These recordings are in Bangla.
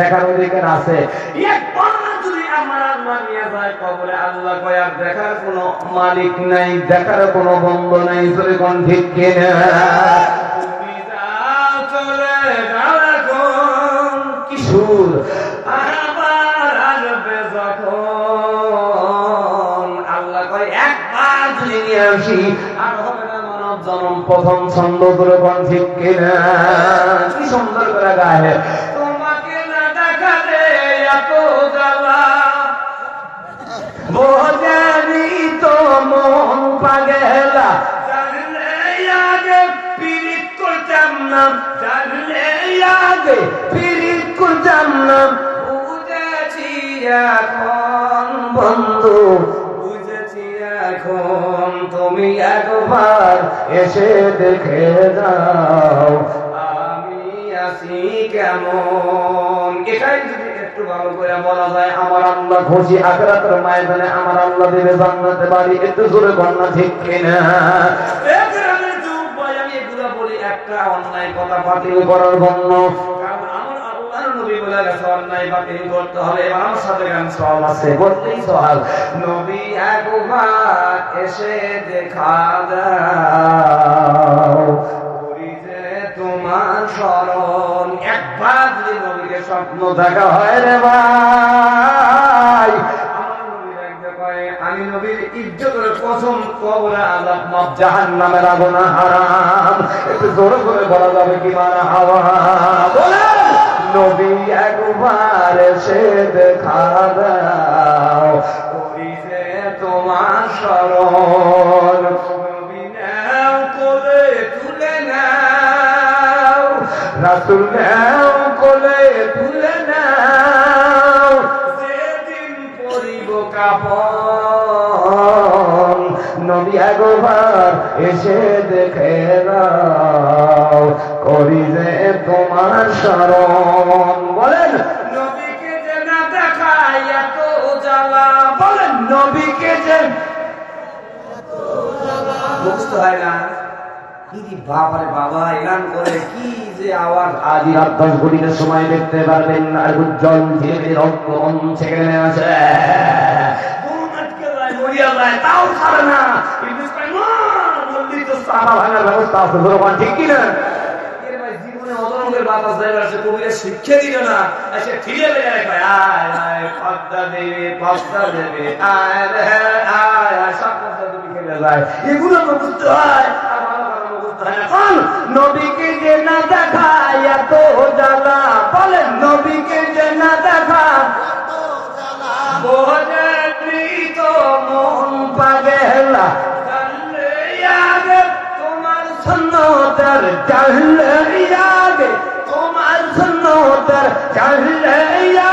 দেখার অধিকার আছে। একবার যদি আমার আল্লাহ নিয়ে যায় কবরে আল্লাহ কয় আর দেখার কোনো মালিক নাই দেখার কোনো বন্ধ নাই যদি কোন ঠিক কিনা? কিশোর। আবার আসবে যখন। আল্লাহ কয় একবার যদি নিয়ে আসি আর হবে না মানব জন্ম প্রথম ছন্দ করে কোন ঠিক কিনা? কি সুন্দর করে গায়ে। আগে পিরিত করতাম না বুঝেছি এখন বন্ধু বুঝেছি এখন তুমি একবার এসে দেখে যাও। আমি আছি কেমন? এটাই যদি একটু ভালো করে বলা যায় আমার আল্লাহ খুশি। আখরাতের ময়দানে আমার আল্লাহ দেবে জান্নাতে বাড়ি। একটু জোরে বন্যা ঠিক কিনা? একটা অন্যায় কথা বাতিল করার জন্য। বলে তোমার একবার নবীকে স্বপ্ন দেখা হয় রে ভাই। আমি নবীর ইজ্জতের কসম কবরে আযাব মাপ জাহান্নামের আগুন হারাম। একটু জোরে করে বলা যাবে কি মারা হাওয়া? বলেন! নবী একবার সে দেখা দাও। করি যে তোমার স্মরণ, নবী নাও নাও। নাও কোলে তুলে নাও। যেদিন পরিব কাপন নবী একবার এসে দেখে নাও করি যে তোমার স্মরণ। বলেন নবীকে যে না দেখায় এত জ্বালা। বলেন নবীকে যে মুখস্থ হয় না। কি বাবারে বাবা এলান করে কি যে আওয়াজ। আদি রাত দশ ঘটিকার সময় দেখতে পারবেন আর উজ্জ্বল ধীরে ধীরে রক্ত সেখানে আছে যায়, যায়, তাও ছাড়ে না। ইবলিস কয়, "না, বললেই তো সাহাবা ভাঙার ব্যবস্থা আছে, ধরো ঠিক কি না?" জীবনে অদরঙ্গের বাতাস দেবে, সে কবিরা শিক্ষা দিল না। সে ফিরে বেড়ে কয়, "আয়, আয়, পদ্মা দেবে, পদ্মা দেবে, আয় আয়, আয়, সব পদ্মা দেবে খেলে যায়। এগুলো বুঝতে হয় আর ভালো ভালো বুঝতে হয় না। কোন নবীকে যে না দেখায় এত জ্বালা বলেন নবীকে যে না দেখা সন্ন্যতার জানলে আগে তোমার সন্ন্যতার জানলে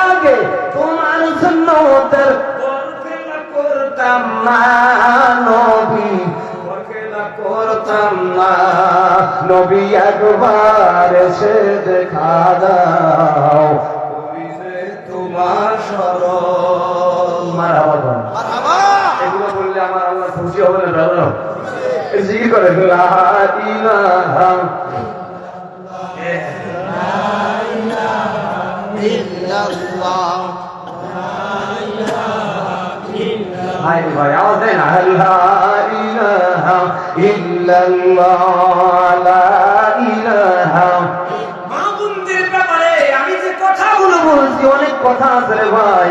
আগে তোমার সন্ন্যতার বরখেলা করতাম না নবী করতাম না নবী একবার এসে দেখা দাও। তোমার স্মরণ। মারা বাবা এগুলো বললে আমার আল্লাহ খুশি হবে না দাদা জিজ্ঞেস করে লা ইলাহা ভাই ভাই আওয়াজ দেয় না লা ইলাহা ইল্লাল্লাহ আমি যে কথাগুলো বলছি, অনেক কথা আছে রে ভাই।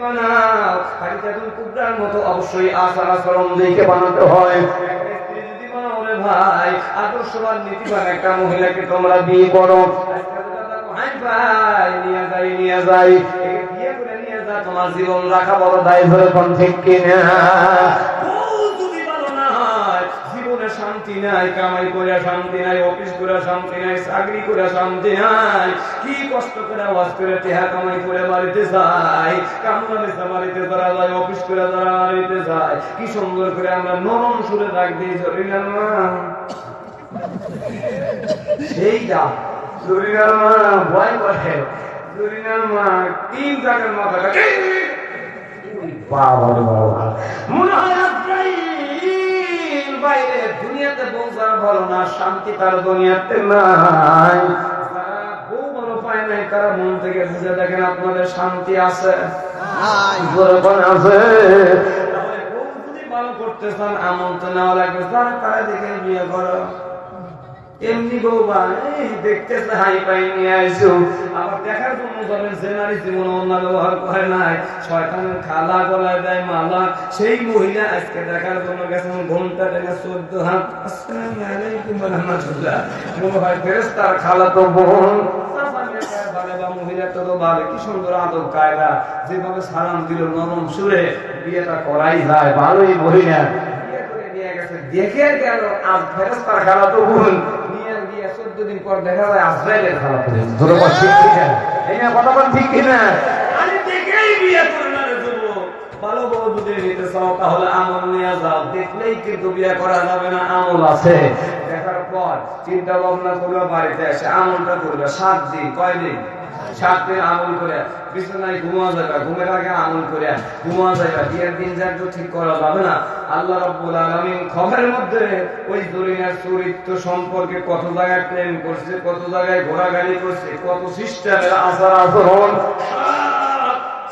বানাও বাড়িতে কুবরার মতো অবশ্যই আসার আচরণ দেখে বানাতে হয়। ভাই, আদর্শবান, নীতিবান একটা মহিলাকে তোমরা বিয়ে করো। ভাই, নিয়ে যাই নিয়ে যাই। বিয়ে করে নিয়ে যা, তোমার জীবন রাখা বড় দায় ধরে কোন ঠিক কিনা? নাই, কামাই করে শান্তি নাই, অফিস করে শান্তি নাই, চাকরি করে শান্তি নাই। কি কষ্ট করে আওয়াজ করে টেহা কামাই করে বাড়িতে যায় কামরা বেচা বাড়িতে ধরা যায়, অফিস করে ধরা বাড়িতে যায়। কি সুন্দর করে আমরা নরম সুরে ডাক দিই জরিনার মা। সেইটা জরিনার মা, ভয় করে। জরিনার মা, তিন টাকার মাথা বাবা মনে হয় বাইরে দুনিয়াতে বউ যারা ভালো না শান্তি তার দুনিয়াতে নাই। বউ ভালো পায় নাই তারা মন থেকে বুঝে দেখেন আপনাদের শান্তি আছে? আছে? বউ যদি ভালো করতে চান নেওয়া লাগবে। যারা তারা দেখে বিয়ে করো এমনি বৌবা এই হাই পাই নিয়ে আবার দেখার জীবন ব্যবহার করে নাই। খালা গলায় দেয় মালা। সেই মহিলা আজকে দেখার জন্য ঘণ্টা থেকে চোদ্দ হাত। ফেরেশতার খালা তো বোন। কি সুন্দর যেভাবে সালাম দিল নরম সুরে, বিয়েটা করাই যায়। ভালোই মহিলা। বিয়ে করে গেছে। দেখে গেল, আজ ফেরেশতার খালা তো বোন। নিয়ে গিয়ে চোদ্দ দিন পর দেখা যায় আজরাইলের খালা ধরো ঠিক কিনা? এই না কথা বল ঠিক কিনা? আমি দেখেই বিয়ে করলাম রে যুবক। ভালো বউ যদি নিতে চাও তাহলে আমল নিয়ে যাও। দেখলেই কিন্তু বিয়ে করা যাবে না আমল আছে। দেখার পর চিন্তা ভাবনা করবে বাড়িতে এসে আমলটা করবে। সাত দিন কয় দিন সাত দিন আমল করে বিছানায় ঘুমা যাবে ঘুমের আগে আমল করে ঘুমা যাবে বিয়ের দিন যাক ঠিক করা যাবে না। আল্লাহ রাব্বুল আলামিন খবরের মধ্যে ওই দুনিয়ার চরিত্র সম্পর্কে কত জায়গায় প্রেম করছে কত জায়গায় ঘোরাঘাড়ি করছে কত সিস্টেমের আচার আচরণ।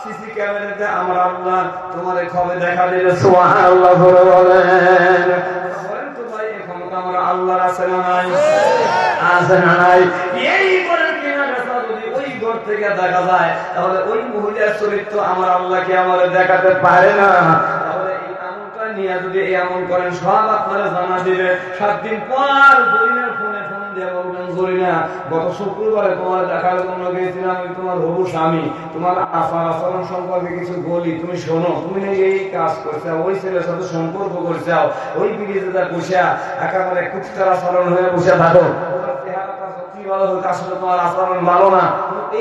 সিসি ক্যামেরাতে আমার আল্লাহ তোমার খবর দেখা দিলে সুবহানাল্লাহ বলে বলেন। বলেন এই ক্ষমতা আমার আল্লাহর আছে না নাই? আছে। না নাই এই করে কিনা বেচা যদি ওই ঘর থেকে দেখা যায়, তাহলে ওই মহিলার চরিত্র আমার আল্লাহকে আমার দেখাতে পারে না? তুমি এই কাজ ওই সম্পর্ক করছে, ওই ব্রিজে যা বসে একেবারে কুত্তার আচরণ হয়ে বসে থাকো। সত্যি ভালো তোমার আচরণ ভালো না।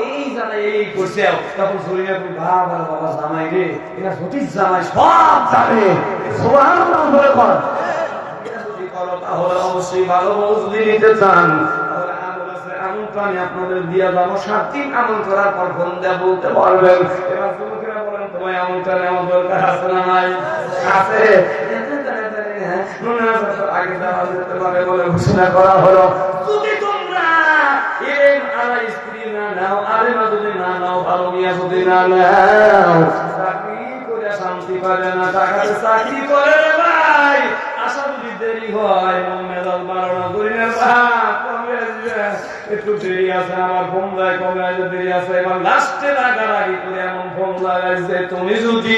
এই জানে এই করছে। তখন শরীরে বাবা বাবা জামাই রে, এরা সঠিক জামাই, সব সুবহানাল্লাহ বলে কর। করো, তাহলে অবশ্যই ভালো বউ নিতে চান আমি আপনাদের দিয়ে যাব। সাত দিন আমল করার পর ফোন দিয়ে বলতে পারবেন। এবার যুবকেরা বলেন তোমার আমলটা নেওয়া দরকার আছে না নাই? আছে। তো আগে দেওয়া যেতে পারে বলে ঘোষণা করা হলো। যদি তোমরা এম আলা স্ত্রী না নাও আলেমা যদি না নাও ভালো মিয়া যদি না নাও। চাকরি করে শান্তি পাবে না টাকাতে চাকরি করে রে ভাই। আশা যদি দেরি হয়? একটু দেরি আছে আমার ফোন যায় কবে দেরি আছে। এবার লাস্টে রাগারাগি করে এমন ফোন লাগাইছে, তুমি যদি